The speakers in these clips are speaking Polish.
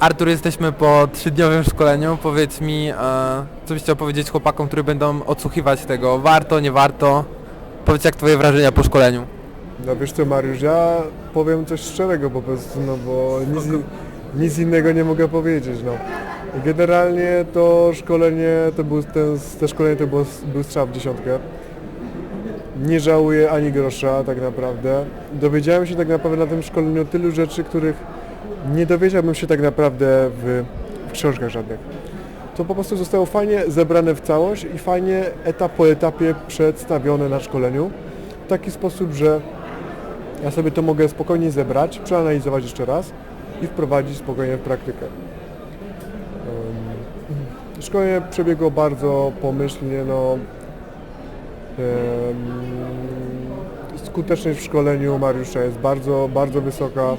Artur, jesteśmy po trzydniowym szkoleniu. Powiedz mi, e, co byś chciał powiedzieć chłopakom, którzy będą odsłuchiwać tego? Warto, nie warto? Powiedz, jak twoje wrażenia po szkoleniu? No wiesz co Mariusz, ja powiem coś szczerego po prostu, no bo nic, nic innego nie mogę powiedzieć, no. Generalnie to szkolenie, to był ten, te szkolenie to było, był strzał w dziesiątkę. Nie żałuję ani grosza tak naprawdę. Dowiedziałem się tak naprawdę na tym szkoleniu tylu rzeczy, których nie dowiedziałbym się tak naprawdę w, w książkach żadnych. To po prostu zostało fajnie zebrane w całość i fajnie etap po etapie przedstawione na szkoleniu w taki sposób, że ja sobie to mogę spokojnie zebrać, przeanalizować jeszcze raz i wprowadzić spokojnie w praktykę. Szkolenie przebiegło bardzo pomyślnie, no. Skuteczność w szkoleniu Mariusza jest bardzo, bardzo wysoka.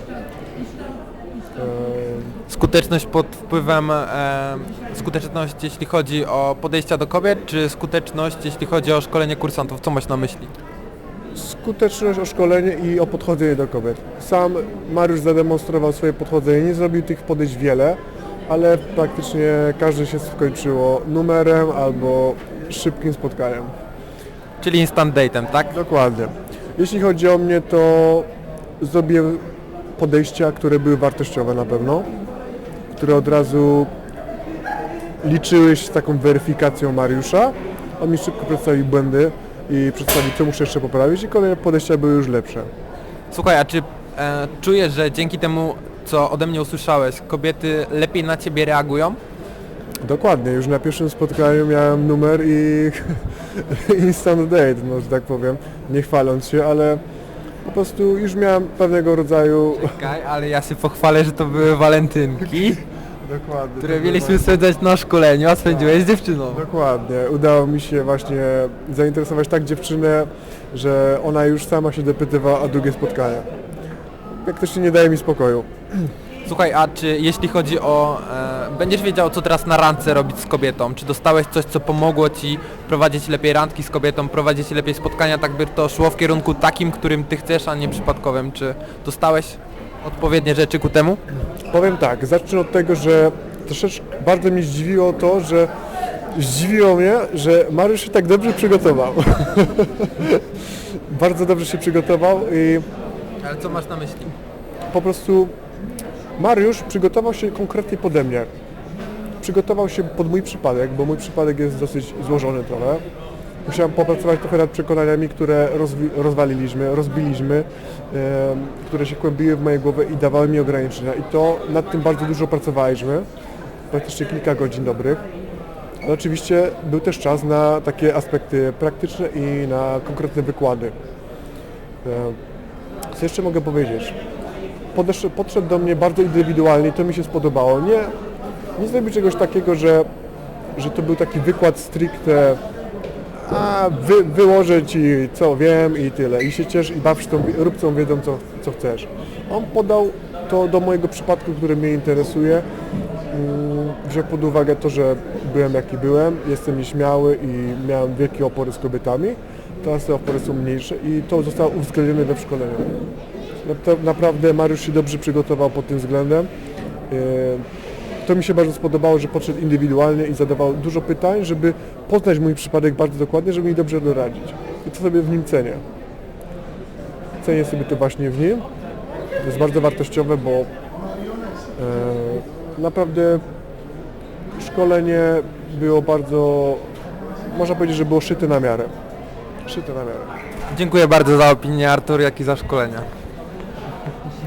Skuteczność pod wpływem, e, skuteczność jeśli chodzi o podejścia do kobiet, czy skuteczność jeśli chodzi o szkolenie kursantów? Co masz na myśli? Skuteczność o szkolenie i o podchodzenie do kobiet. Sam Mariusz zademonstrował swoje podchodzenie, nie zrobił tych podejść wiele, ale praktycznie każde się skończyło numerem albo szybkim spotkaniem. Czyli instant datem, tak? Dokładnie. Jeśli chodzi o mnie, to zrobiłem podejścia, które były wartościowe na pewno, które od razu liczyły się z taką weryfikacją Mariusza. On mi szybko przedstawił błędy i przedstawił, co muszę jeszcze poprawić i kolejne podejścia były już lepsze. Słuchaj, a czy e, czujesz, że dzięki temu, co ode mnie usłyszałeś, kobiety lepiej na ciebie reagują? Dokładnie, już na pierwszym spotkaniu miałem numer i instant date, no, że tak powiem, nie chwaląc się, ale po prostu już miałem pewnego rodzaju... Czekaj, ale ja się pochwalę, że to były walentynki, Dokładnie. które mieliśmy spędzać na szkoleniu, a spędziłeś z dziewczyną. Dokładnie. Udało mi się właśnie zainteresować tak dziewczynę, że ona już sama się dopytywała o drugie spotkanie. Jak to się nie daje mi spokoju. Słuchaj, a czy jeśli chodzi o... E, będziesz wiedział, co teraz na randce robić z kobietą? Czy dostałeś coś, co pomogło Ci prowadzić lepiej randki z kobietą, prowadzić lepiej spotkania, tak by to szło w kierunku takim, którym Ty chcesz, a nie przypadkowym? Czy dostałeś odpowiednie rzeczy ku temu? Powiem tak, zacznę od tego, że troszeczkę bardzo mnie zdziwiło to, że zdziwiło mnie, że Mariusz się tak dobrze przygotował. bardzo dobrze się przygotował i Ale co masz na myśli? po prostu Mariusz przygotował się konkretnie pode mnie. Przygotował się pod mój przypadek, bo mój przypadek jest dosyć złożony trochę. Musiałem popracować trochę nad przekonaniami, które rozwaliliśmy, rozbiliśmy, em, które się kłębiły w mojej głowie i dawały mi ograniczenia. I to nad tym bardzo dużo pracowaliśmy, praktycznie kilka godzin dobrych. Ale oczywiście był też czas na takie aspekty praktyczne i na konkretne wykłady. Em, Co jeszcze mogę powiedzieć? Podesz, podszedł do mnie bardzo indywidualnie i to mi się spodobało. Nie, nie zrobił czegoś takiego, że, że to był taki wykład stricte a wy, wyłożę Ci co wiem i tyle. I się ciesz i baw się tą, rób tą wiedzą co, co chcesz. On podał to do mojego przypadku, który mnie interesuje. Mm, Wziął pod uwagę to, że byłem jaki byłem, jestem nieśmiały i miałem wielkie opory z kobietami. Teraz te opory są mniejsze i to zostało uwzględnione we szkoleniu. Napra- Naprawdę Mariusz się dobrze przygotował pod tym względem. Yy, To mi się bardzo spodobało, że podszedł indywidualnie i zadawał dużo pytań, żeby poznać mój przypadek bardzo dokładnie, żeby mi dobrze doradzić. I to sobie w nim cenię. Cenię sobie to właśnie w nim. To jest bardzo wartościowe, bo e, naprawdę szkolenie było bardzo, można powiedzieć, że było szyte na miarę. Szyte na miarę. Dziękuję bardzo za opinię Artur, jak i za szkolenia.